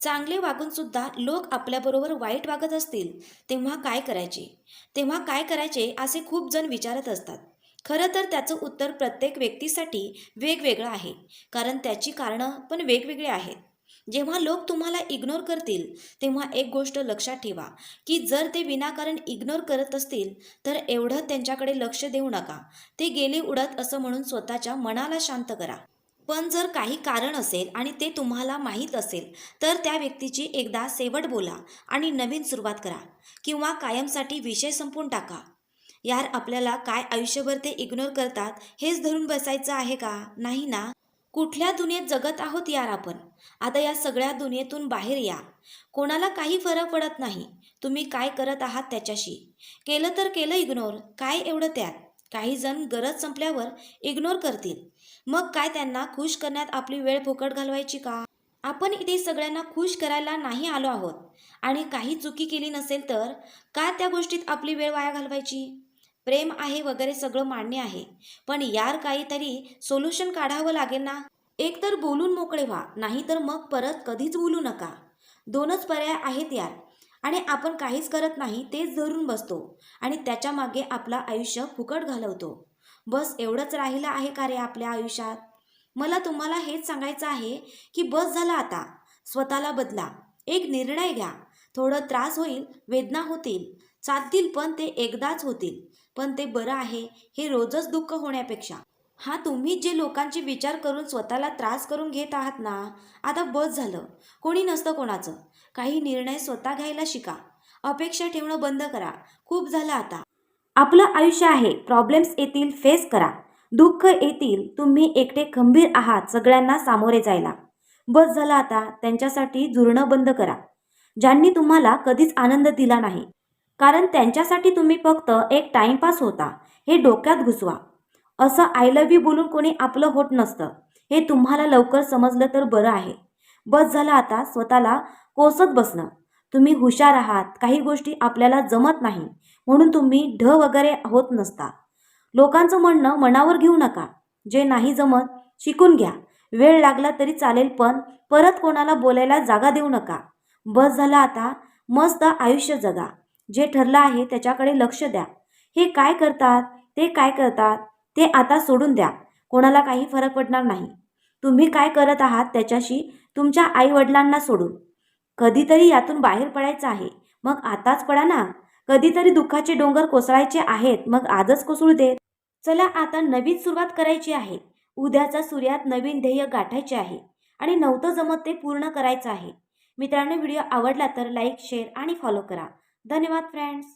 चांगले वागून सुद्धा लोक आपल्याबरोबर वाईट वागत असतील तेव्हा काय करायचे? तेव्हा काय करायचे असे खूप जण विचारत असतात. खरं तर त्याचं उत्तर प्रत्येक व्यक्तीसाठी वेगवेगळं आहे कारण त्याची कारणं पण वेगवेगळी आहेत. जेव्हा लोक तुम्हाला इग्नोर करतील तेव्हा एक गोष्ट लक्षात ठेवा की जर ते विनाकारण इग्नोर करत असतील तर एवढं त्यांच्याकडे लक्ष देऊ नका. ते गेले उडत असं म्हणून स्वतःच्या मनाला शांत करा. पण जर काही कारण असेल आणि ते तुम्हाला माहीत असेल तर त्या व्यक्तीची एकदा शेवट बोला आणि नवीन सुरुवात करा किंवा कायमसाठी विषय संपून टाका. यार आपल्याला काय आयुष्यभर ते इग्नोर करतात हेच धरून बसायचं आहे का? नाही ना? कुठल्या दुनियेत जगत आहोत यार आपण? आता या सगळ्या दुनियेतून बाहेर या. कोणाला काही फरक पडत नाही. तुम्ही काय करत आहात त्याच्याशी? केलं तर केलं इग्नोर काय एवढं त्यात? काही जण गरज संपल्यावर इग्नोर करतील. मग काय त्यांना खुश करण्यात आपली वेळ फुकट घालवायची का? आपण इथे सगळ्यांना खुश करायला नाही आलो आहोत. आणि काही चुकी केली नसेल तर का त्या गोष्टीत आपली वेळ वाया घालवायची? प्रेम आहे वगैरे सगळं मान्य आहे. पण यार काहीतरी सोल्युशन काढावं लागेल ना? एकतर बोलून मोकळे व्हा नाही तर मग परत कधीच बोलू नका. दोनच पर्याय आहेत यार. आणि आपण काहीच करत नाही तेच धरून बसतो. आणि त्याच्यामागे आपलं आयुष्य फुकट घालवतो. बस एवढंच राहिलं आहे का रे आपल्या आयुष्यात? मला तुम्हाला हेच सांगायचं आहे की बस झाला आता. स्वतःला बदला. एक निर्णय घ्या. थोडं त्रास होईल वेदना होतील. चालतील पण ते एकदाच होतील. पण ते बरं आहे हे रोजच दुःख होण्यापेक्षा. हा तुम्ही जे लोकांचे विचार करून स्वतःला त्रास करून घेत आहात ना आता बस झालं. कोणी नसतं कोणाचं. काही निर्णय स्वतः घ्यायला शिका. अपेक्षा ठेवणं बंद करा. खूप झालं आता. आपलं आयुष्य आहे. प्रॉब्लेम्स येतील फेस करा. दुःख येतील. तुम्ही एकटे खंबीर आहात सगळ्यांना सामोरे जायला. बस झालं आता. त्यांच्यासाठी जुरणं बंद करा. ज्यांनी तुम्हाला कधीच आनंद दिला नाही. कारण त्यांच्यासाठी तुम्ही फक्त एक टाइमपास होता. हे डोक्यात घुसवा. असं आय लव्ह यू बोलून कोणी आपलं होत नसतं. हे तुम्हाला लवकर समजलं तर बरं आहे. बस झालं आता स्वतःला कोसत बसणं. तुम्ही हुशार आहात काही गोष्टी आपल्याला जमत नाही म्हणून तुम्ही ढ वगैरे होत नसता. लोकांचं म्हणणं मनावर घेऊ नका. जे नाही जमत शिकून घ्या. वेळ लागला तरी चालेल पण परत कोणाला बोलायला जागा देऊ नका. बस झालं आता मस्त आयुष्य जगा. जे ठरलं आहे त्याच्याकडे लक्ष द्या. हे काय करतात? ते काय करतात? ते आता सोडून द्या. कोणाला काही फरक पडणार नाही. तुम्ही काय करत आहात त्याच्याशी तुमच्या आईवडिलांना सोडून. कधीतरी यातून बाहेर पडायचं आहे. मग आताच पडा ना. कधीतरी दुःखाचे डोंगर कोसळायचे आहेत. मग आजच कोसळू देत. चला आता नवीन सुरुवात करायची आहे. उद्याच्या सूर्यात नवीन ध्येय गाठायचे आहे. आणि नव्हतं जमत ते पूर्ण करायचं आहे. मित्रांनो व्हिडिओ आवडला तर लाईक शेअर आणि फॉलो करा. धन्यवाद फ्रेंड्स.